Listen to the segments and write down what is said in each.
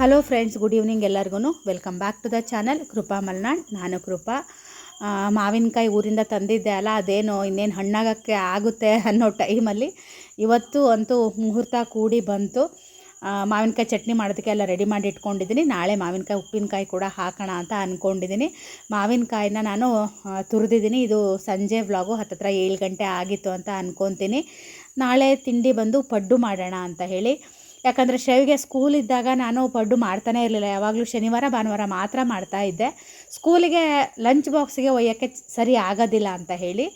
Hello friends good evening ಎಲ್ಲರಿಗೂ welcome back to the channel Krupa Malnad, ನಾನು ಕೃಪಾ. ಮಾವಿನಕಾಯಿ ಊರಿಂದ ತಂದಿದ್ದೆ ಅಲ್ಲ, ಅದೇನು ಇನ್ನೇನು ಹಣ್ಣಾಗಕ್ಕೆ ಆಗುತ್ತೆ ಅನ್ನೋ ಟೈಮಲ್ಲಿ ಇವತ್ತು ಅಂತೂ ಮುಹೂರ್ತ ಕೂಡಿ ಬಂತು. ಮಾವಿನಕಾಯಿ ಚಟ್ನಿ ಮಾಡೋದಕ್ಕೆ ಎಲ್ಲ ರೆಡಿ ಮಾಡಿ ಇಟ್ಕೊಂಡಿದ್ದೀನಿ. ನಾಳೆ ಮಾವಿನಕಾಯಿ, ಉಪ್ಪಿನಕಾಯಿ ಕೂಡ ಹಾಕೋಣ ಅಂತ ಅಂದ್ಕೊಂಡಿದ್ದೀನಿ ಮಾವಿನಕಾಯಿನ ನಾನು ತುರಿದಿದ್ದೀನಿ. ಇದು ಸಂಜೆ ವ್ಲಾಗು ಹತ್ತತ್ರ ಏಳು ಗಂಟೆ ಆಗಿತ್ತು ಅಂತ ಅಂದ್ಕೊತೀನಿ ನಾಳೆ ತಿಂಡಿ ಬಂದು ಪಡ್ಡು ಮಾಡೋಣ ಅಂತ ಹೇಳಿ. ಯಾಕಂದರೆ ಶೈವಿಗೆ ಸ್ಕೂಲ್ ಇದ್ದಾಗ ನಾನು ಪಡ್ಡು ಮಾಡ್ತಾನೇ ಇರಲಿಲ್ಲ. ಯಾವಾಗಲೂ ಶನಿವಾರ, ಭಾನುವಾರ ಮಾತ್ರ ಮಾಡ್ತಾ ಇದ್ದೆ. ಸ್ಕೂಲಿಗೆ ಲಂಚ್ ಬಾಕ್ಸಿಗೆ ಒಯ್ಯೋಕ್ಕೆ ಸರಿ ಆಗೋದಿಲ್ಲ ಅಂತ ಹೇಳಿ.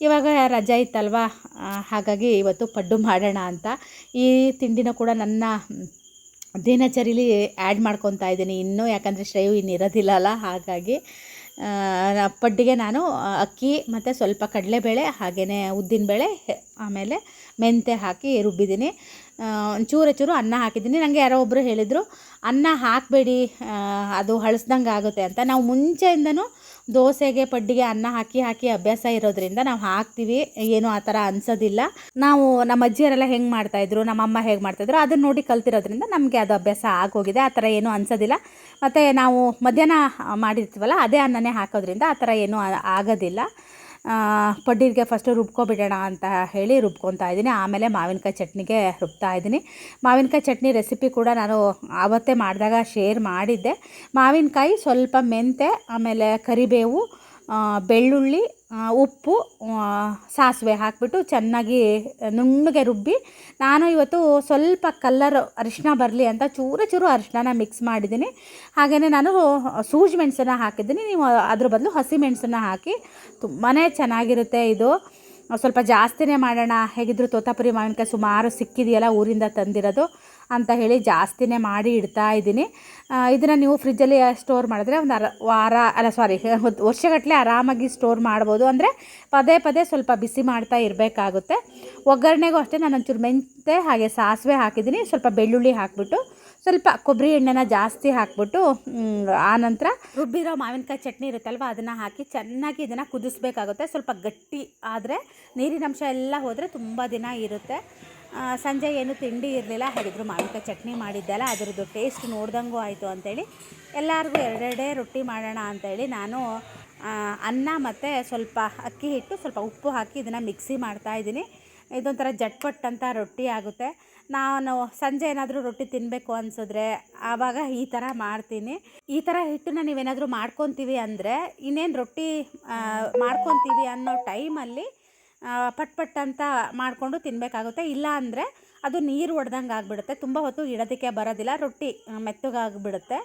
ಇವಾಗ ರಜೆ ಇತ್ತಲ್ವಾ? ಹಾಗಾಗಿ ಇವತ್ತು ಪಡ್ಡು ಮಾಡೋಣ ಅಂತ. ಈ ತಿಂಡಿನ ಕೂಡ ನನ್ನ ದಿನಚರಿಲಿ ಆ್ಯಡ್ ಮಾಡ್ಕೊತಾ ಇದ್ದೀನಿ. ಇನ್ನೂ ಯಾಕಂದರೆ ಶ್ರೇಯು ಇನ್ನು ಇರೋದಿಲ್ಲ ಹಾಗಾಗಿ ಪಡ್ಡಿಗೆ ನಾನು ಅಕ್ಕಿ ಮತ್ತು ಸ್ವಲ್ಪ ಕಡಲೆಬೇಳೆ ಹಾಗೆಯೇ ಉದ್ದಿನಬೇಳೆ ಆಮೇಲೆ ಮೆಂತೆ ಹಾಕಿ ರುಬ್ಬಿದ್ದೀನಿ. ಚೂರು ಒಂಚೂರು ಚೂರು ಅನ್ನ ಹಾಕಿದ್ದೀನಿ. ನನಗೆ ಯಾರೋ ಒಬ್ಬರು ಹೇಳಿದರು, ಅನ್ನ ಹಾಕಬೇಡಿ ಅದು ಹಳಸ್ದಂಗೆ ಆಗುತ್ತೆ ಅಂತ. ನಾವು ಮುಂಚೆಯಿಂದನೂ ದೋಸೆಗೆ ಪಡ್ಡಿಗೆ ಅನ್ನ ಹಾಕಿ ಹಾಕಿ ಅಭ್ಯಾಸ ಇರೋದ್ರಿಂದ ನಾವು ಹಾಕ್ತೀವಿ. ಏನು ಆ ಥರ ಅನ್ಸೋದಿಲ್ಲ. ನಾವು ನಮ್ಮ ಅಜ್ಜಿಯರೆಲ್ಲ ಹೆಂಗೆ ಮಾಡ್ತಾಯಿದ್ರು ನಮ್ಮಮ್ಮ ಹೇಗೆ ಮಾಡ್ತಾಯಿದ್ರು ಅದನ್ನ ನೋಡಿ ಕಲ್ತಿರೋದ್ರಿಂದ ನಮಗೆ ಅದು ಅಭ್ಯಾಸ ಆಗೋಗಿದೆ. ಆ ಥರ ಏನೂ ಅನ್ಸೋದಿಲ್ಲ. ಮತ್ತು ನಾವು ಮಧ್ಯಾಹ್ನ ಮಾಡಿರ್ತೀವಲ್ಲ, ಅದೇ ಅನ್ನನೇ ಹಾಕೋದ್ರಿಂದ ಆ ಥರ ಏನೂ ಆಗೋದಿಲ್ಲ. ಪಡ್ಡಿಗೆ ಫಸ್ಟು ರುಬ್ಕೊಬಿಡೋಣ ಅಂತ ಹೇಳಿ ರುಬ್ಕೊತಾ ಇದ್ದೀನಿ. ಆಮೇಲೆ ಮಾವಿನಕಾಯಿ ಚಟ್ನಿಗೆ ರುಬ್ತಾ ಇದ್ದೀನಿ. ಮಾವಿನಕಾಯಿ ಚಟ್ನಿ ರೆಸಿಪಿ ಕೂಡ ನಾನು ಆವತ್ತೇ ಮಾಡಿದಾಗ ಶೇರ್ ಮಾಡಿದ್ದೆ. ಮಾವಿನಕಾಯಿ ಸ್ವಲ್ಪ ಮೆಂತೆ ಆಮೇಲೆ ಕರಿಬೇವು ಬೆಳ್ಳುಳ್ಳಿ ಉಪ್ಪು ಸಾಸಿವೆ ಹಾಕಿಬಿಟ್ಟು ಚೆನ್ನಾಗಿ ನುಣ್ಣಗೆ ರುಬ್ಬಿ, ನಾನು ಇವತ್ತು ಸ್ವಲ್ಪ ಕಲ್ಲರ್ ಅರಿಶಿನ ಬರಲಿ ಅಂತ ಚೂರು ಚೂರು ಅರಿಶಿನ ಮಿಕ್ಸ್ ಮಾಡಿದ್ದೀನಿ. ಹಾಗೆಯೇ ನಾನು ಸೂಜಿ ಮೆಣಸನ್ನ ಹಾಕಿದ್ದೀನಿ. ನೀವು ಅದ್ರ ಬದಲು ಹಸಿ ಮೆಣಸನ್ನ ಹಾಕಿ ತುಂಬಾ ಚೆನ್ನಾಗಿರುತ್ತೆ ಇದು. ಸ್ವಲ್ಪ ಜಾಸ್ತಿನೇ ಮಾಡೋಣ. ಹೇಗಿದ್ರು ತೋತಾಪುರಿ ಮಾವಿನಕಾಯಿ ಸುಮಾರು ಸಿಕ್ಕಿದೆಯಲ್ಲ ಊರಿಂದ ತಂದಿರೋದು. ಅಂತ ಹೇಳಿ ಜಾಸ್ತಿನೇ ಮಾಡಿ ಇಡ್ತಾ ಇದ್ದೀನಿ. ಇದನ್ನು ನೀವು ಫ್ರಿಜ್ಜಲ್ಲಿ ಸ್ಟೋರ್ ಮಾಡಿದ್ರೆ ಒಂದು ಅರ, ವಾರ, ಅಲ್ಲ ಸಾರಿ ವರ್ಷಗಟ್ಟಲೆ ಆರಾಮಾಗಿ ಸ್ಟೋರ್ ಮಾಡ್ಬೋದು. ಅಂದರೆ ಪದೇ ಪದೇ ಸ್ವಲ್ಪ ಬಿಸಿ ಮಾಡ್ತಾ ಇರಬೇಕಾಗುತ್ತೆ. ಒಗ್ಗರಣೆಗೂ ಅಷ್ಟೇ ನಾನು ಒಂಚೂರು ಮೆಂತೆ ಹಾಗೆ ಸಾಸಿವೆ ಹಾಕಿದ್ದೀನಿ. ಸ್ವಲ್ಪ ಬೆಳ್ಳುಳ್ಳಿ ಹಾಕಿಬಿಟ್ಟು ಸ್ವಲ್ಪ ಕೊಬ್ಬರಿ ಎಣ್ಣೆನ ಜಾಸ್ತಿ ಹಾಕ್ಬಿಟ್ಟು ಆನಂತರ ರುಬ್ಬಿರೋ ಮಾವಿನಕಾಯಿ ಚಟ್ನಿ ಇರುತ್ತಲ್ವ, ಅದನ್ನು ಹಾಕಿ ಚೆನ್ನಾಗಿ ಇದನ್ನು ಕುದಿಸ್ಬೇಕಾಗುತ್ತೆ. ಸ್ವಲ್ಪ ಗಟ್ಟಿ ಆದರೆ ನೀರಿನಂಶ ಎಲ್ಲ ಹೋದರೆ ತುಂಬ ದಿನ ಇರುತ್ತೆ. ಸಂಜೆ ಏನು ತಿಂಡಿ ಇರಲಿಲ್ಲ ಹೇಳಿದ್ರು ಮಾವಿನಕಾಯಿ ಚಟ್ನಿ ಮಾಡಿದ್ದೆಲ್ಲ, ಅದರದ್ದು ಟೇಸ್ಟ್ ನೋಡ್ದಂಗೂ ಆಯಿತು ಅಂತೇಳಿ ಎಲ್ಲರಿಗೂ ಎರಡೆರಡೇ ರೊಟ್ಟಿ ಮಾಡೋಣ ಅಂತೇಳಿ ನಾನು ಅನ್ನ ಮತ್ತು ಸ್ವಲ್ಪ ಅಕ್ಕಿ ಹಿಟ್ಟು, ಸ್ವಲ್ಪ ಉಪ್ಪು ಹಾಕಿ ಇದನ್ನು ಮಿಕ್ಸಿ ಮಾಡ್ತಾ ಇದ್ದೀನಿ. ಇದೊಂಥರ ಜಟ್ಪಟ್ ಅಂತ ರೊಟ್ಟಿ ಆಗುತ್ತೆ. ನಾನು ಸಂಜೆ ಏನಾದರೂ ರೊಟ್ಟಿ ತಿನ್ನಬೇಕು ಅನಿಸಿದ್ರೆ ಆವಾಗ ಈ ಥರ ಮಾಡ್ತೀನಿ. ಈ ಥರ ಹಿಟ್ಟನ್ನ ನೀವೇನಾದರೂ ಮಾಡ್ಕೊತೀವಿ ಅಂದರೆ ಇನ್ನೇನು ರೊಟ್ಟಿ ಮಾಡ್ಕೊತೀವಿ ಅನ್ನೋ ಟೈಮಲ್ಲಿ ಪಟ್ ಪಟ್ ಅಂತ ಮಾಡಿಕೊಂಡು ತಿನ್ನಬೇಕಾಗುತ್ತೆ ಇಲ್ಲ ಅಂದರೆ ಅದು ನೀರು ಒಡ್ದಂಗೆ ಆಗಿಬಿಡುತ್ತೆ. ತುಂಬ ಹೊತ್ತು ಇಡೋದಕ್ಕೆ ಬರೋದಿಲ್ಲ. ರೊಟ್ಟಿ ಮೆತ್ತಗಾಗ್ಬಿಡುತ್ತೆ.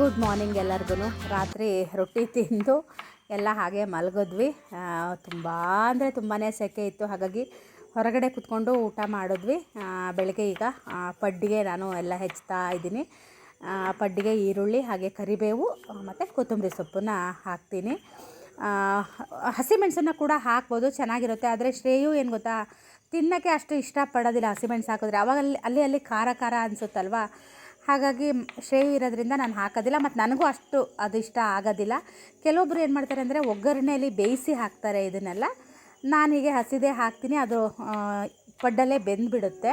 ಗುಡ್ ಮಾರ್ನಿಂಗ್ ಎಲ್ಲರಿಗೂ ರಾತ್ರಿ ರೊಟ್ಟಿ ತಿಂದು ಎಲ್ಲ ಹಾಗೆ ಮಲಗಿದ್ವಿ. ತುಂಬ ಅಂದರೆ ತುಂಬಾ ಸೆಕೆ ಇತ್ತು. ಹಾಗಾಗಿ ಹೊರಗಡೆ ಕುತ್ಕೊಂಡು ಊಟ ಮಾಡಿದ್ವಿ. ಬೆಳಗ್ಗೆ ಈಗ ಪಡ್ಡಿಗೆ ನಾನು ಎಲ್ಲ ಹೆಚ್ಚುತ್ತಾ ಇದ್ದೀನಿ. ಪಡ್ಡಿಗೆ ಈರುಳ್ಳಿ, ಹಾಗೆ ಕರಿಬೇವು ಮತ್ತು ಕೊತ್ತಂಬರಿ ಸೊಪ್ಪನ್ನ ಹಾಕ್ತೀನಿ. ಹಸಿ ಹಸಿಮೆಣಸನ್ನು ಕೂಡ ಹಾಕ್ಬೋದು, ಚೆನ್ನಾಗಿರುತ್ತೆ. ಆದರೆ ಶ್ರೇಯು ಏನು ಗೊತ್ತಾ, ತಿನ್ನೋಕ್ಕೆ ಅಷ್ಟು ಇಷ್ಟಪಡೋದಿಲ್ಲ ಹಸಿಮೆಣಸು ಹಾಕಿದ್ರೆ. ಅವಾಗ ಅಲ್ಲಿ ಅಲ್ಲಿ ಅಲ್ಲಿ ಖಾರ ಖಾರ ಅನಿಸುತ್ತಲ್ವ? ಹಾಗಾಗಿ ಶ್ರೇಯು ಇರೋದ್ರಿಂದ ನಾನು ಹಾಕೋದಿಲ್ಲ ಮತ್ತು ನನಗೂ ಅಷ್ಟು ಅದು ಇಷ್ಟ ಆಗೋದಿಲ್ಲ. ಕೆಲವೊಬ್ಬರು ಏನು ಮಾಡ್ತಾರೆ ಅಂದರೆ ಒಗ್ಗರಣೆಯಲ್ಲಿ ಬೇಯಿಸಿ ಹಾಕ್ತಾರೆ ಇದನ್ನೆಲ್ಲ. ನಾನು ಹೀಗೆ ಹಸಿದೇ ಹಾಕ್ತೀನಿ, ಅದು ಪಡ್ಡಲ್ಲೇ ಬೆಂದ್ಬಿಡುತ್ತೆ.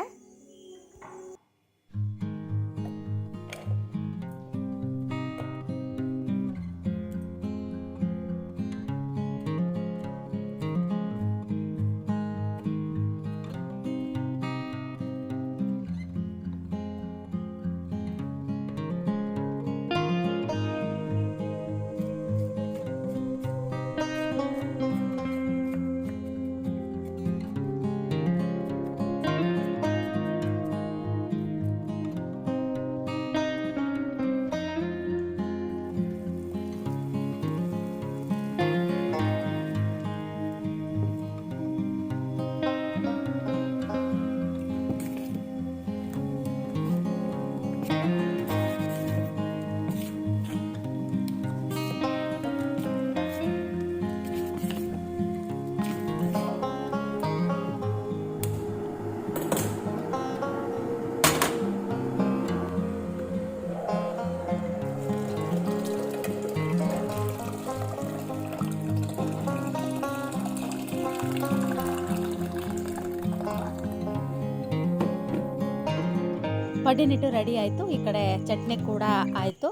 ಪಡ್ಡಿನಿಟ್ಟು ರೆಡಿ ಆಯಿತು, ಈ ಕಡೆ ಚಟ್ನಿ ಕೂಡ ಆಯಿತು.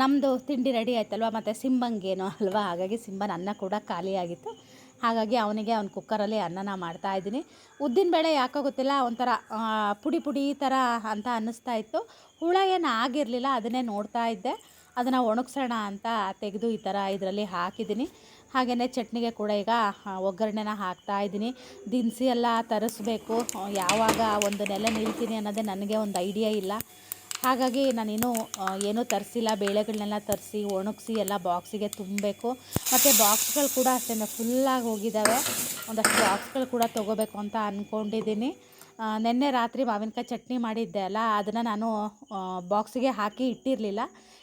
ನಮ್ಮದು ತಿಂಡಿ ರೆಡಿ ಆಯ್ತಲ್ವ, ಮತ್ತು ಸಿಂಬಂಗೇನೋ ಅಲ್ವಾ, ಹಾಗಾಗಿ ಸಿಂಬನ ಅನ್ನ ಕೂಡ ಖಾಲಿಯಾಗಿತ್ತು ಹಾಗಾಗಿ ಅವನಿಗೆ ಅವ್ನು ಕುಕ್ಕರಲ್ಲಿ ಅನ್ನನ ಮಾಡ್ತಾ ಇದ್ದೀನಿ. ಉದ್ದಿನಬೇಳೆ ಯಾಕೋ ಗೊತ್ತಿಲ್ಲ, ಒಂಥರ ಪುಡಿ ಪುಡಿ ಈ ಥರ ಅಂತ ಅನ್ನಿಸ್ತಾ ಇತ್ತು. ಹುಳ ಏನು ಆಗಿರಲಿಲ್ಲ, ಅದನ್ನೇ ನೋಡ್ತಾ ಇದ್ದೆ. ಅದನ್ನು ಒಣಗಿಸೋಣ ಅಂತ ತೆಗೆದು ಈ ಥರ ಇದರಲ್ಲಿ ಹಾಕಿದ್ದೀನಿ. ಹಾಗೆಯೇ ಚಟ್ನಿಗೆ ಕೂಡ ಈಗ ಒಗ್ಗರಣೆನ ಹಾಕ್ತಾ ಇದ್ದೀನಿ. ದಿನಸಿ ಎಲ್ಲ ತರಿಸ್ಬೇಕು. ಯಾವಾಗ ಒಂದು ನೆಲೆ ನಿಲ್ತೀನಿ ಅನ್ನೋದೇ ನನಗೆ ಒಂದು ಐಡಿಯಾ ಇಲ್ಲ. ಹಾಗಾಗಿ ನಾನಿನ್ನೂ ಆ, ಏನೂ ತರಿಸಿಲ್ಲ. ಬೇಳೆಗಳನ್ನೆಲ್ಲ ತರಿಸಿ ಒಣಗಿಸಿ ಎಲ್ಲ ಬಾಕ್ಸಿಗೆ ತುಂಬಬೇಕು. ಮತ್ತು ಬಾಕ್ಸ್ಗಳು ಕೂಡ ಅಷ್ಟೇ ಫುಲ್ಲಾಗಿ ಹೋಗಿದ್ದಾವೆ. ಒಂದಷ್ಟು ಬಾಕ್ಸ್ಗಳು ಕೂಡ ತೊಗೋಬೇಕು ಅಂತ ಅಂದ್ಕೊಂಡಿದ್ದೀನಿ ನಿನ್ನೆ ರಾತ್ರಿ ಮಾವಿನಕಾಯಿ ಚಟ್ನಿ ಮಾಡಿದ್ದೆ ಅಲ್ಲ, ಅದನ್ನು ನಾನು ಬಾಕ್ಸಿಗೆ ಹಾಕಿ ಇಟ್ಟಿರಲಿಲ್ಲ.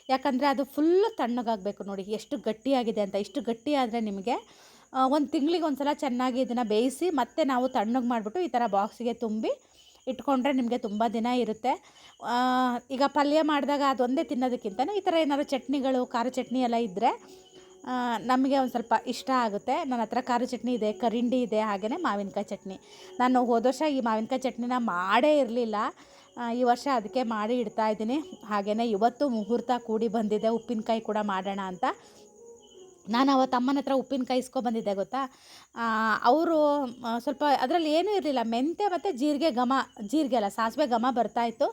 ಯಾಕಂದರೆ ಅದು ಫುಲ್ಲು ತಣ್ಣಗಾಗಬೇಕು ನೋಡಿ, ಎಷ್ಟು ಗಟ್ಟಿಯಾಗಿದೆ ಅಂತ. ಇಷ್ಟು ಗಟ್ಟಿ ಆದರೆ ನಿಮಗೆ ಒಂದು ತಿಂಗಳಿಗೆ ಒಂದು ಸಲ ಚೆನ್ನಾಗಿ ಇದನ್ನು ಬೇಯಿಸಿ ಮತ್ತೆ ನಾವು ತಣ್ಣಗೆ ಮಾಡಿಬಿಟ್ಟು ಈ ಥರ ಬಾಕ್ಸಿಗೆ ತುಂಬಿ ಇಟ್ಕೊಂಡ್ರೆ ನಿಮಗೆ ತುಂಬ ದಿನ ಇರುತ್ತೆ. ಈಗ ಪಲ್ಯ ಮಾಡಿದಾಗ ಅದೊಂದೇ ತಿನ್ನೋದಕ್ಕಿಂತ ಈ ಥರ ಏನಾದ್ರು ಚಟ್ನಿಗಳು, ಖಾರ ಚಟ್ನಿ ಎಲ್ಲ ಇದ್ದರೆ ನಮಗೆ ಒಂದು ಸ್ವಲ್ಪ ಇಷ್ಟ ಆಗುತ್ತೆ. ನನ್ನ ಹತ್ರ ಖಾರ ಚಟ್ನಿ ಇದೆ, ಕರಿಂಡಿ ಇದೆ ಹಾಗೆಯೇ ಮಾವಿನಕಾಯಿ ಚಟ್ನಿ. ನಾನು ಹೋದ ವರ್ಷ ಈ ಮಾವಿನಕಾಯಿ ಚಟ್ನಿನ ಮಾಡೇ ಇರಲಿಲ್ಲ. ಈ ವರ್ಷ ಅದಕ್ಕೆ ಮಾಡಿ ಇಡ್ತಾ ಇದ್ದೀನಿ. ಹಾಗೆಯೇ ಇವತ್ತು ಮುಹೂರ್ತ ಕೂಡಿ ಬಂದಿದೆ. ಉಪ್ಪಿನಕಾಯಿ ಕೂಡ ಮಾಡೋಣ ಅಂತ. ನಾನು ಅವತ್ತು ಅಮ್ಮನ ಹತ್ರ ಉಪ್ಪಿನಕಾಯಿ ಇಸ್ಕೊಬಂದಿದ್ದೆ ಗೊತ್ತಾ? ಅವರು ಸ್ವಲ್ಪ ಅದರಲ್ಲಿ ಏನೂ ಇರಲಿಲ್ಲ. ಮೆಂತ್ಯ ಮತ್ತು ಜೀರಿಗೆ ಘಮ, ಜೀರಿಗೆ ಅಲ್ಲ, ಸಾಸಿವೆ ಘಮ ಬರ್ತಾಯಿತ್ತು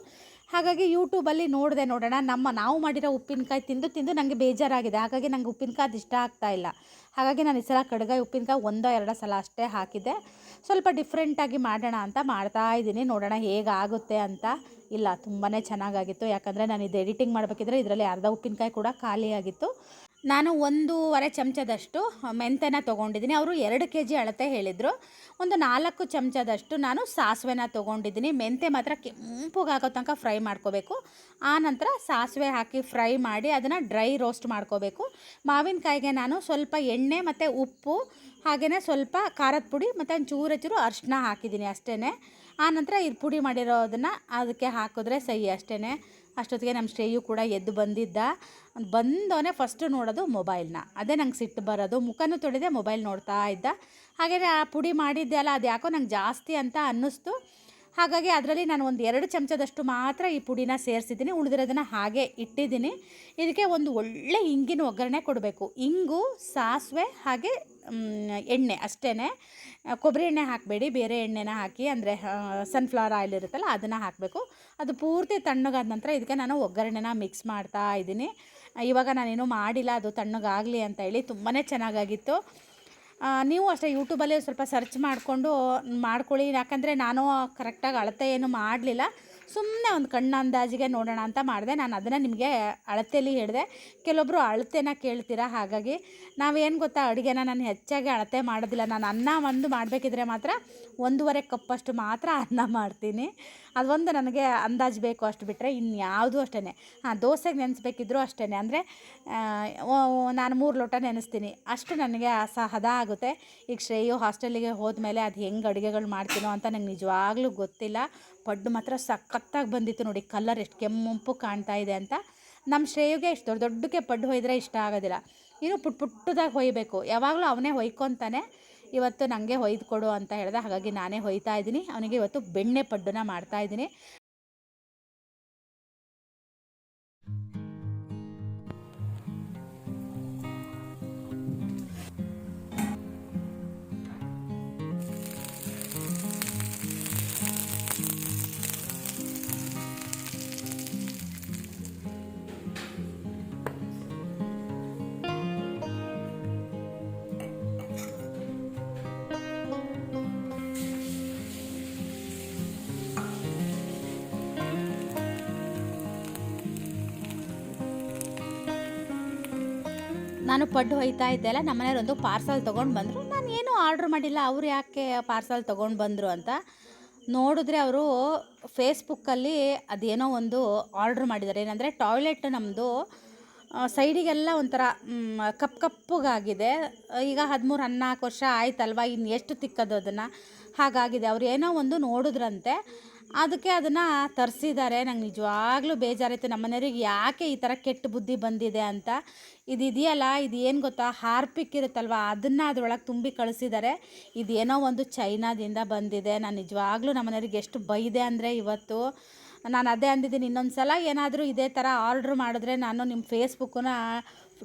ಹಾಗಾಗಿ ಯೂಟ್ಯೂಬಲ್ಲಿ ನೋಡಿದೆ ನೋಡೋಣ. ನಮ್ಮ ನಾವು ಮಾಡಿರೋ ಉಪ್ಪಿನಕಾಯಿ ತಿಂದು ತಿಂದು ನನಗೆ ಬೇಜಾರಾಗಿದೆ. ಹಾಗಾಗಿ ನನಗೆ ಉಪ್ಪಿನಕಾಯಿ ಅದು ಇಷ್ಟ ಆಗ್ತಾ ಇಲ್ಲ. ಹಾಗಾಗಿ ನಾನು ಈ ಸಲ ಕಡ್ಗಾಯಿ ಉಪ್ಪಿನಕಾಯಿ ಒಂದೋ ಎರಡೋ ಸಲ ಅಷ್ಟೇ ಹಾಕಿದ್ದೆ. ಸ್ವಲ್ಪ ಡಿಫ್ರೆಂಟಾಗಿ ಮಾಡೋಣ ಅಂತ ಮಾಡ್ತಾ ಇದ್ದೀನಿ. ನೋಡೋಣ ಹೇಗಾಗುತ್ತೆ ಅಂತ. ಇಲ್ಲ ತುಂಬಾ ಚೆನ್ನಾಗಾಗಿತ್ತು. ಯಾಕಂದರೆ ನಾನು ಇದು ಎಡಿಟಿಂಗ್ ಮಾಡಬೇಕಿದ್ರೆ ಇದರಲ್ಲಿ ಅರ್ಧ ಉಪ್ಪಿನಕಾಯಿ ಕೂಡ ಖಾಲಿಯಾಗಿತ್ತು. ನಾನು ಒಂದೂವರೆ ಚಮಚದಷ್ಟು ಮೆಂತ್ಯನ ತೊಗೊಂಡಿದ್ದೀನಿ. ಅವರು ಎರಡು ಕೆ ಜಿ ಅಳತೆ ಹೇಳಿದರು. ಒಂದು ನಾಲ್ಕು ಚಮಚದಷ್ಟು ನಾನು ಸಾಸಿವೆನ ತೊಗೊಂಡಿದ್ದೀನಿ. ಮೆಂತ್ಯ ಮಾತ್ರ ಕೆಂಪುಗಾಗೋ ತನಕ ಫ್ರೈ ಮಾಡ್ಕೋಬೇಕು. ಆನಂತರ ನಂತರ ಸಾಸಿವೆ ಹಾಕಿ ಫ್ರೈ ಮಾಡಿ ಅದನ್ನು ಡ್ರೈ ರೋಸ್ಟ್ ಮಾಡ್ಕೋಬೇಕು. ಮಾವಿನಕಾಯಿಗೆ ನಾನು ಸ್ವಲ್ಪ ಎಣ್ಣೆ ಮತ್ತು ಉಪ್ಪು ಹಾಗೆಯೇ ಸ್ವಲ್ಪ ಖಾರದ ಪುಡಿ ಮತ್ತು ಒಂದು ಚೂರು ಚೂರು ಅರಿಶಿನ ಹಾಕಿದ್ದೀನಿ ಅಷ್ಟೇ ಆನಂತರ ಇದು ಪುಡಿ ಮಾಡಿರೋದನ್ನು ಅದಕ್ಕೆ ಹಾಕಿದ್ರೆ ಸಹಿ ಅಷ್ಟೇ ಅಷ್ಟೊತ್ತಿಗೆ ನಮ್ಮ ಶ್ರೇಯು ಕೂಡ ಎದ್ದು ಬಂದಿದ್ದ. ಬಂದವನೇ ಫಸ್ಟು ನೋಡೋದು ಮೊಬೈಲ್ನ ಅದೇ ನಂಗೆ ಸಿಟ್ಟು ಬರೋದು. ಮುಖನೂ ತೊಳೆದೆ ಮೊಬೈಲ್ ನೋಡ್ತಾ ಇದ್ದ. ಹಾಗೆಯೇ ಆ ಪುಡಿ ಮಾಡಿದ್ದೆ ಅಲ್ಲ ಅದು ಯಾಕೋ ನಂಗೆ ಜಾಸ್ತಿ ಅಂತ ಅನ್ನಿಸ್ತು. ಹಾಗಾಗಿ ಅದರಲ್ಲಿ ನಾನು ಒಂದು ಎರಡು ಚಮಚದಷ್ಟು ಮಾತ್ರ ಈ ಪುಡಿನ ಸೇರಿಸಿದ್ದೀನಿ. ಉಳಿದಿರೋದನ್ನು ಹಾಗೆ ಇಟ್ಟಿದ್ದೀನಿ. ಇದಕ್ಕೆ ಒಂದು ಒಳ್ಳೆ ಹಿಂಗಿನ ಒಗ್ಗರಣೆ ಕೊಡಬೇಕು. ಇಂಗು, ಸಾಸಿವೆ ಹಾಗೆ ಎಣ್ಣೆ ಅಷ್ಟೇ ಕೊಬ್ಬರಿ ಎಣ್ಣೆ ಹಾಕಬೇಡಿ, ಬೇರೆ ಎಣ್ಣೆನ ಹಾಕಿ, ಅಂದರೆ ಸನ್ಫ್ಲವರ್ ಆಯಿಲ್ ಇರುತ್ತಲ್ಲ, ಅದನ್ನು ಹಾಕಬೇಕು. ಅದು ಪೂರ್ತಿ ತಣ್ಣಗಾದ ನಂತರ ಇದಕ್ಕೆ ನಾನು ಒಗ್ಗರಣೆನ ಮಿಕ್ಸ್ ಮಾಡ್ತಾ ಇದ್ದೀನಿ. ಇವಾಗ ನಾನೇನು ಮಾಡಿಲ್ಲ, ಅದು ತಣ್ಣಗಾಗಲಿ ಅಂತ ಹೇಳಿ ತುಂಬಾ ಚೆನ್ನಾಗಾಗಿತ್ತು. ನೀವು ಅಷ್ಟೇ ಯೂಟ್ಯೂಬಲ್ಲಿ ಸ್ವಲ್ಪ ಸರ್ಚ್ ಮಾಡಿಕೊಂಡು ಮಾಡ್ಕೊಳ್ಳಿ. ಯಾಕಂದರೆ ನಾನು ಕರೆಕ್ಟಾಗಿ ಅಳತೆ ಏನು ಮಾಡಲಿಲ್ಲ. ಸುಮ್ಮನೆ ಒಂದು ಕಣ್ಣು ಅಂದಾಜಿಗೆ ನೋಡೋಣ ಅಂತ ಮಾಡಿದೆ. ನಾನು ಅದನ್ನು ನಿಮಗೆ ಅಳತೆಯಲ್ಲಿ ಹೇಳಿದೆ. ಕೆಲವೊಬ್ಬರು ಅಳತೆನ ಕೇಳ್ತೀರಾ ಹಾಗಾಗಿ. ನಾವೇನು ಗೊತ್ತಾ, ಅಡುಗೆನ ನಾನು ಹೆಚ್ಚಾಗಿ ಅಳತೆ ಮಾಡೋದಿಲ್ಲ. ನಾನು ಅನ್ನ ಒಂದು ಮಾಡಬೇಕಿದ್ರೆ ಮಾತ್ರ ಒಂದೂವರೆ ಕಪ್ಪಷ್ಟು ಮಾತ್ರ ಅನ್ನ ಮಾಡ್ತೀನಿ. ಅದೊಂದು ನನಗೆ ಅಂದಾಜು ಬೇಕು ಅಷ್ಟು ಬಿಟ್ಟರೆ ಇನ್ಯಾವುದೂ ಅಷ್ಟೇ ಹಾಂ ದೋಸೆಗೆ ನೆನೆಸ್ಬೇಕಿದ್ರು ಅಷ್ಟೇ ಅಂದರೆ ನಾನು ಮೂರು ಲೋಟ ನೆನೆಸ್ತೀನಿ. ಅಷ್ಟು ನನಗೆ ಅಸಹದ ಹದ ಆಗುತ್ತೆ. ಈಗ ಶ್ರೇಯು ಹಾಸ್ಟೆಲಿಗೆ ಹೋದ್ಮೇಲೆ ಅದು ಹೆಂಗೆ ಅಡುಗೆಗಳು ಮಾಡ್ತೀನೋ ಅಂತ ನನಗೆ ನಿಜವಾಗ್ಲೂ ಗೊತ್ತಿಲ್ಲ. ಪಡ್ಡು ಮಾತ್ರ ಸಖತ್ತಾಗಿ ಬಂದಿತ್ತು ನೋಡಿ ಕಲರ್ ಎಷ್ಟು ಕೆಂಪು ಕಾಣ್ತಾ ಇದೆ ಅಂತ. ನಮ್ಮ ಶ್ರೇಯುಗೆ ಇಷ್ಟು ದೊಡ್ಡ ದೊಡ್ಡಕ್ಕೆ ಪಡ್ಡು ಹೊಯ್ದ್ರೆ ಇಷ್ಟ ಆಗೋದಿಲ್ಲ. ಇನ್ನು ಪುಟ್ ಪುಟ್ಟದಾಗಿ ಹೊಯ್ಬೇಕು. ಯಾವಾಗಲೂ ಅವನೇ ಹೊಯ್ಕೊತಾನೆ. ಇವತ್ತು ನನಗೆ ಹೊಯ್ದು ಕೊಡು ಅಂತ ಹೇಳಿದೆ, ಹಾಗಾಗಿ ನಾನೇ ಹೊಯ್ತಾ ಇದ್ದೀನಿ. ಅವನಿಗೆ ಇವತ್ತು ಬೆಣ್ಣೆ ಪಡ್ಡನ್ನ ಮಾಡ್ತಾ ನಾನು ಪಡ್ಡು ಹೋಯ್ತಾ ಇದ್ದೆಲ್ಲ ಒಂದು ಪಾರ್ಸಲ್ ತೊಗೊಂಡು ಬಂದರು. ನಾನು ಏನೂ ಆರ್ಡ್ರ್ ಮಾಡಿಲ್ಲ, ಅವ್ರು ಯಾಕೆ ಪಾರ್ಸಲ್ ತೊಗೊಂಡು ಬಂದರು ಅಂತ. ನೋಡಿದ್ರೆ ಅವರು ಫೇಸ್ಬುಕ್ಕಲ್ಲಿ ಅದೇನೋ ಒಂದು ಆರ್ಡ್ರ್ ಮಾಡಿದ್ದಾರೆ. ಏನಂದರೆ ಟಾಯ್ಲೆಟ್ ನಮ್ಮದು ಸೈಡಿಗೆಲ್ಲ ಒಂಥರ ಕಪ್ ಕಪ್ಪು ಕಪ್ಪಗಾಗಿದೆ. ಈಗ ಹದಿಮೂರು, ಹದಿನಾಲ್ಕು ವರ್ಷ ಆಯ್ತಲ್ವ ಇನ್ನು ಎಷ್ಟು ತಿಕ್ಕದು ಅದನ್ನು? ಹಾಗಾಗಿದೆ. ಅವ್ರು ಏನೋ ಒಂದು ನೋಡಿದ್ರಂತೆ. ಅದಕ್ಕೆ ಅದನ್ನು ತರಿಸಿದ್ದಾರೆ ನಂಗೆ ನಿಜವಾಗ್ಲೂ ಬೇಜಾರಾಯಿತು. ನಮ್ಮ ಮನೆಯವ್ರಿಗೆ ಯಾಕೆ ಈ ಥರ ಕೆಟ್ಟ ಬುದ್ಧಿ ಬಂದಿದೆ ಅಂತ. ಇದು ಇದೆಯಲ್ಲ ಇದು ಏನು ಗೊತ್ತಾ? ಹಾರ್ಪಿಕ್ ಇರುತ್ತಲ್ವ? ಅದನ್ನು ಅದರೊಳಗೆ ತುಂಬಿ ಕಳಿಸಿದ್ದಾರೆ ಇದೇನೋ ಒಂದು ಚೈನಾದಿಂದ ಬಂದಿದೆ. ನಾನು ನಿಜವಾಗ್ಲೂ ನಮ್ಮ ಮನೆಯವ್ರಿಗೆ ಎಷ್ಟು ಬೈದೆ ಅಂದರೆ ಇವತ್ತು. ನಾನು ಅದೇ ಅಂದಿದ್ದೀನಿ. ಇನ್ನೊಂದು ಸಲ ಏನಾದರೂ ಇದೇ ಥರ ಆರ್ಡ್ರ್ ಮಾಡಿದ್ರೆ ನಾನು ನಿಮ್ಮ ಫೇಸ್ಬುಕ್ಕನ್ನ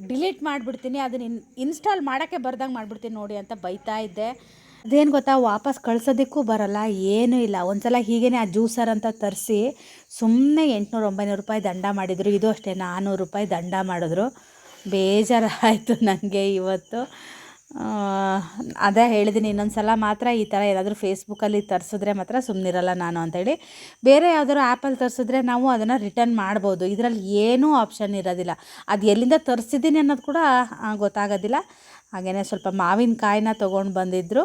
ಡಿಲೀಟ್ ಮಾಡಿಬಿಡ್ತೀನಿ. ಅದನ್ನ ಇನ್, ಇನ್ಸ್ಟಾಲ್ ಮಾಡೋಕ್ಕೆ ಬರ್ದಂಗೆ ಮಾಡಿಬಿಡ್ತೀನಿ ನೋಡಿ ಅಂತ ಬೈತಾ ಇದ್ದೆ. ಅದೇನು ಗೊತ್ತಾ, ವಾಪಸ್ ಕಳ್ಸೋದಕ್ಕೂ ಬರಲ್ಲ, ಏನೂ ಇಲ್ಲ. ಒಂದ್ಸಲ ಹೀಗೇ ಆ ಜ್ಯೂಸರ್ ಅಂತ ತರಿಸಿ ಸುಮ್ಮನೆ ಎಂಟುನೂರು ಒಂಬೈನೂರು ರೂಪಾಯಿ ದಂಡ ಮಾಡಿದರು. ಇದು ಅಷ್ಟೇ ನಾನ್ನೂರು ರೂಪಾಯಿ ದಂಡ ಮಾಡಿದ್ರು. ಬೇಜಾರಾಯಿತು ನನಗೆ ಇವತ್ತು. ಅದೇ ಹೇಳಿದ್ದೀನಿ ಇನ್ನೊಂದು ಸಲ ಮಾತ್ರ ಈ ಥರ ಏನಾದರೂ ಫೇಸ್ಬುಕ್ಕಲ್ಲಿ ತರಿಸಿದ್ರೆ ಮಾತ್ರ ಸುಮ್ಮನಿರಲ್ಲ ನಾನು ಅಂತೇಳಿ. ಬೇರೆ ಯಾವ್ದಾದ್ರು ಆ್ಯಪಲ್ಲಿ ತರಿಸಿದ್ರೆ ನಾವು ಅದನ್ನು ರಿಟರ್ನ್ ಮಾಡ್ಬೋದು. ಇದರಲ್ಲಿ ಏನೂ ಆಪ್ಷನ್ ಇರೋದಿಲ್ಲ. ಅದು ಎಲ್ಲಿಂದ ತರಿಸಿದ್ದೀನಿ ಅನ್ನೋದು ಕೂಡ ಗೊತ್ತಾಗೋದಿಲ್ಲ. ಹಾಗೆಯೇ ಸ್ವಲ್ಪ ಮಾವಿನಕಾಯಿನ ತೊಗೊಂಡು ಬಂದಿದ್ದರು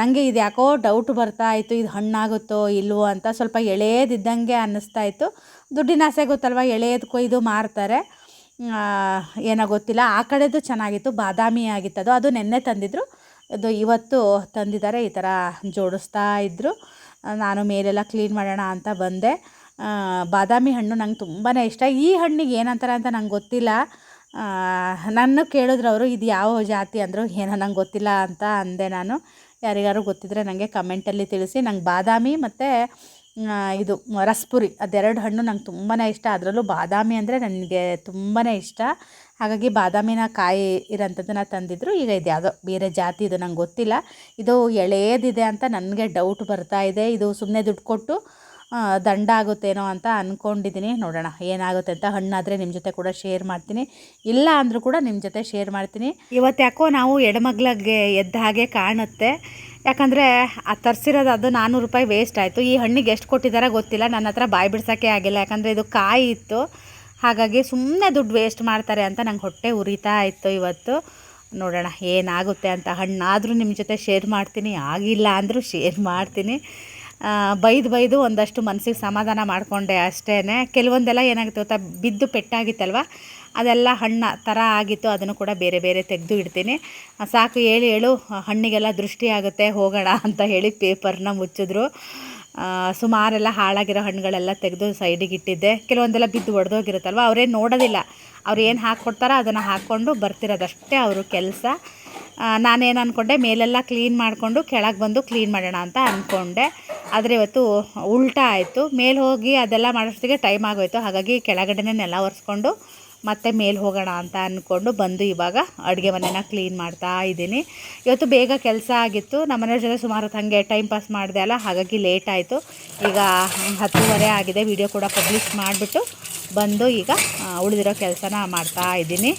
ನನಗೆ ಇದು ಯಾಕೋ ಡೌಟ್ ಬರ್ತಾ ಇತ್ತು, ಇದು ಹಣ್ಣಾಗುತ್ತೋ ಇಲ್ವೋ ಅಂತ ಸ್ವಲ್ಪ ಎಳೆಯದಿದ್ದಂಗೆ ಅನ್ನಿಸ್ತಾ ಇತ್ತು. ದುಡ್ಡಿನ ಆಸೆ ಗೊತ್ತಲ್ವ, ಎಳೆಯದು ಕೊಯ್ದು ಮಾರ್ತಾರೆ. ಏನೋ ಗೊತ್ತಿಲ್ಲ. ಆ ಕಡೆದು ಚೆನ್ನಾಗಿತ್ತು, ಬಾದಾಮಿ ಆಗಿತ್ತು ಅದು. ಅದು ನೆನ್ನೆ ತಂದಿದ್ರು. ಅದು ಇವತ್ತು ತಂದಿದ್ದಾರೆ, ಈ ಥರ ಜೋಡಿಸ್ತಾ ಇದ್ದರು ನಾನು ಮೇಲೆಲ್ಲ ಕ್ಲೀನ್ ಮಾಡೋಣ ಅಂತ ಬಂದೆ. ಬಾದಾಮಿ ಹಣ್ಣು ನಂಗೆ ತುಂಬಾ ಇಷ್ಟ. ಈ ಹಣ್ಣಿಗೆ ಏನಂತಾರೆ ಅಂತ ನಂಗೆ ಗೊತ್ತಿಲ್ಲ. ನನ್ನ ಕೇಳಿದ್ರು ಅವರು, ಇದು ಯಾವ ಜಾತಿ? ಅಂದರು, ಏನೋ ನಂಗೆ ಗೊತ್ತಿಲ್ಲ ಅಂತ ಅಂದೆ ನಾನು. ಯಾರಿಗಾರು ಗೊತ್ತಿದ್ದರೆ ನನಗೆ ಕಮೆಂಟಲ್ಲಿ ತಿಳಿಸಿ. ನಂಗೆ ಬಾದಾಮಿ ಮತ್ತು ಇದು ರಸ್ಪುರಿ, ಅದೆರಡು ಹಣ್ಣು ನಂಗೆ ತುಂಬಾ ಇಷ್ಟ. ಅದರಲ್ಲೂ ಬಾದಾಮಿ ಅಂದರೆ ನನಗೆ ತುಂಬಾ ಇಷ್ಟ. ಹಾಗಾಗಿ ಬಾದಾಮಿನ ಕಾಯಿ ಇರೋಂಥದ್ದನ್ನ ತಂದಿದ್ರು. ಈಗ ಇದು ಯಾವುದೋ ಬೇರೆ ಜಾತಿ, ಇದು ನಂಗೆ ಗೊತ್ತಿಲ್ಲ. ಇದು ಎಳೆಯದಿದೆ ಅಂತ ನನಗೆ ಡೌಟ್ ಬರ್ತಾ ಇದೆ. ಇದು ಸುಮ್ಮನೆ ದುಡ್ಡು ಕೊಟ್ಟು ದಂಡ ಆಗುತ್ತೇನೋ ಅಂತ ಅಂದ್ಕೊಂಡಿದ್ದೀನಿ ನೋಡೋಣ ಏನಾಗುತ್ತೆ ಅಂತ ಹಣ್ಣಾದರೆ ನಿಮ್ಮ ಜೊತೆ ಕೂಡ ಶೇರ್ ಮಾಡ್ತೀನಿ. ಇಲ್ಲ ಅಂದರೂ ಕೂಡ ನಿಮ್ಮ ಜೊತೆ ಶೇರ್ ಮಾಡ್ತೀನಿ. ಇವತ್ತು ಯಾಕೋ ನಾವು ಎಡಮಗ್ಲಗೆ ಎದ್ದ ಹಾಗೆ ಕಾಣುತ್ತೆ. ಯಾಕಂದರೆ ಆ ತರಿಸಿರೋದು ಅದು ನಾನ್ನೂರು ರೂಪಾಯಿ ವೇಸ್ಟ್ ಆಯಿತು. ಈ ಹಣ್ಣಿಗೆ ಎಷ್ಟು ಕೊಟ್ಟಿದ್ದಾರೆ ಗೊತ್ತಿಲ್ಲ. ನನ್ನ ಹತ್ರ ಬಾಯಿ ಬಿಡ್ಸೋಕ್ಕೆ ಆಗಿಲ್ಲ. ಯಾಕಂದರೆ ಇದು ಕಾಯಿ ಇತ್ತು. ಹಾಗಾಗಿ ಸುಮ್ಮನೆ ದುಡ್ಡು ವೇಸ್ಟ್ ಮಾಡ್ತಾರೆ ಅಂತ ನಂಗೆ ಹೊಟ್ಟೆ ಉರಿತಾ ಇತ್ತು ಇವತ್ತು. ನೋಡೋಣ ಏನಾಗುತ್ತೆ ಅಂತ ಹಣ್ಣಾದರೂ ನಿಮ್ಮ ಜೊತೆ ಶೇರ್ ಮಾಡ್ತೀನಿ. ಆಗಿಲ್ಲ ಅಂದರೂ ಶೇರ್ ಮಾಡ್ತೀನಿ. ಬೈದು ಬೈದು ಒಂದಷ್ಟು ಮನಸ್ಸಿಗೆ ಸಮಾಧಾನ ಮಾಡಿಕೊಂಡೆ ಅಷ್ಟೇ ಕೆಲವೊಂದೆಲ್ಲ ಏನಾಗುತ್ತೆ ಗೊತ್ತಾ? ಬಿದ್ದು ಪೆಟ್ಟಾಗಿತ್ತಲ್ವ? ಅದೆಲ್ಲ ಹಣ್ಣು ಥರ ಆಗಿತ್ತು. ಅದನ್ನು ಕೂಡ ಬೇರೆ ಬೇರೆ ತೆಗೆದು ಇಡ್ತೀನಿ. ಸಾಕು, ಹೇಳಿ, ಹೇಳು. ಹಣ್ಣಿಗೆಲ್ಲ ದೃಷ್ಟಿ ಆಗುತ್ತೆ. ಹೋಗೋಣ ಅಂತ ಹೇಳಿ ಪೇಪರ್ನ ಮುಚ್ಚಿದ್ರು. ಸುಮಾರೆಲ್ಲ ಹಾಳಾಗಿರೋ ಹಣ್ಣುಗಳೆಲ್ಲ ತೆಗೆದು ಸೈಡಿಗೆ ಇಟ್ಟಿದ್ದೆ. ಕೆಲವೊಂದೆಲ್ಲ ಬಿದ್ದು ಒಡೆದೋಗಿರುತ್ತಲ್ವ? ಅವರೇನು ನೋಡೋದಿಲ್ಲ. ಅವ್ರು ಏನು ಹಾಕ್ಕೊಡ್ತಾರೋ ಅದನ್ನು ಹಾಕ್ಕೊಂಡು ಬರ್ತಿರೋದಷ್ಟೇ ಅವರು ಕೆಲಸ. ನಾನೇನು ಅಂದ್ಕೊಂಡೆ ಮೇಲೆಲ್ಲ ಕ್ಲೀನ್ ಮಾಡಿಕೊಂಡು ಕೆಳಗೆ ಬಂದು ಕ್ಲೀನ್ ಮಾಡೋಣ ಅಂತ ಅಂದ್ಕೊಂಡೆ ಆದರೆ ಇವತ್ತು ಉಲ್ಟಾ ಆಯಿತು. ಮೇಲೆ ಹೋಗಿ ಅದೆಲ್ಲ ಮಾಡೋಷ್ಟಿಗೆ ಟೈಮ್ ಆಗೋಯ್ತು. ಹಾಗಾಗಿ ಕೆಳಗಡೆನೇ ನೆಲ ಒರೆಸ್ಕೊಂಡು ಮತ್ತೆ ಮೇಲೆ ಹೋಗೋಣ ಅಂತ ಅಂದ್ಕೊಂಡು ಬಂದು ಇವಾಗ ಅಡುಗೆ ಮನೆನ ಕ್ಲೀನ್ ಮಾಡ್ತಾ ಇದ್ದೀನಿ. ಇವತ್ತು ಬೇಗ ಕೆಲಸ ಆಗಿತ್ತು. ನಮ್ಮ ಮನೆಯವ್ರ ಜೊತೆ ಸುಮಾರು ಹೊತ್ತು ಹಾಗೆ ಟೈಮ್ ಪಾಸ್ ಮಾಡಿದೆ ಅಲ್ಲ, ಹಾಗಾಗಿ ಲೇಟ್ ಆಯಿತು. ಈಗ ಹತ್ತುವರೆ ಆಗಿದೆ. ವಿಡಿಯೋ ಕೂಡ ಪಬ್ಲಿಷ್ ಮಾಡಿಬಿಟ್ಟು ಬಂದು ಈಗ ಉಳಿದಿರೋ ಕೆಲಸನ ಮಾಡ್ತಾ ಇದ್ದೀನಿ.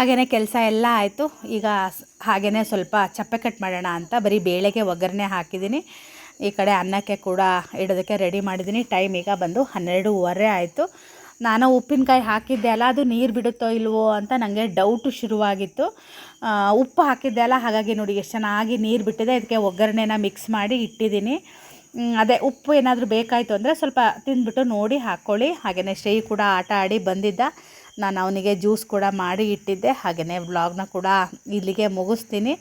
ಹಾಗೆಯೇ ಕೆಲಸ ಎಲ್ಲ ಆಯಿತು. ಈಗ ಹಾಗೆಯೇ ಸ್ವಲ್ಪ ಚಪ್ಪೆ ಕಟ್ ಮಾಡೋಣ ಅಂತ ಬರೀ ಬೇಳೆಗೆ ಒಗ್ಗರಣೆ ಹಾಕಿದ್ದೀನಿ. ಈ ಕಡೆ ಅನ್ನಕ್ಕೆ ಕೂಡ ಇಡೋದಕ್ಕೆ ರೆಡಿ ಮಾಡಿದ್ದೀನಿ. ಟೈಮ್ ಈಗ ಬಂದು ಹನ್ನೆರಡೂವರೆ ಆಯಿತು. ನಾನು ಉಪ್ಪಿನಕಾಯಿ ಹಾಕಿದ್ದೆ ಅಲ್ಲ, ಅದು ನೀರು ಬಿಡುತ್ತೋ ಇಲ್ವೋ ಅಂತ ನನಗೆ ಡೌಟು ಶುರುವಾಗಿತ್ತು. ಉಪ್ಪು ಹಾಕಿದ್ದೆ ಅಲ್ಲ, ಹಾಗಾಗಿ ನೋಡಿ ಎಷ್ಟು ಚೆನ್ನಾಗಿ ನೀರು ಬಿಟ್ಟಿದೆ. ಇದಕ್ಕೆ ಒಗ್ಗರಣೆನ ಮಿಕ್ಸ್ ಮಾಡಿ ಇಟ್ಟಿದ್ದೀನಿ. ಅದೇ ಉಪ್ಪು ಏನಾದರೂ ಬೇಕಾಯಿತು ಅಂದರೆ ಸ್ವಲ್ಪ ತಿಂದ್ಬಿಟ್ಟು ನೋಡಿ ಹಾಕ್ಕೊಳ್ಳಿ ಹಾಗೆಯೇ ಶ್ರೀ ಕೂಡ ಆಟ ಆಡಿ ಬಂದಿದ್ದ. ನಾನು ಅವನಿಗೆ ಜ್ಯೂಸ್ ಕೂಡ ಮಾಡಿ ಇಟ್ಟಿದ್ದೆ. ಹಾಗೆಯೇ ವ್ಲಾಗ್ನ ಕೂಡ ಇಲ್ಲಿಗೆ ಮುಗಿಸ್ತೀನಿ.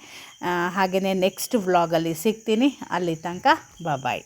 ಹಾಗೆಯೇ ನೆಕ್ಸ್ಟ್ ವ್ಲಾಗಲ್ಲಿ ಸಿಗ್ತೀನಿ. ಅಲ್ಲಿ ತನಕ ಬಾಯ್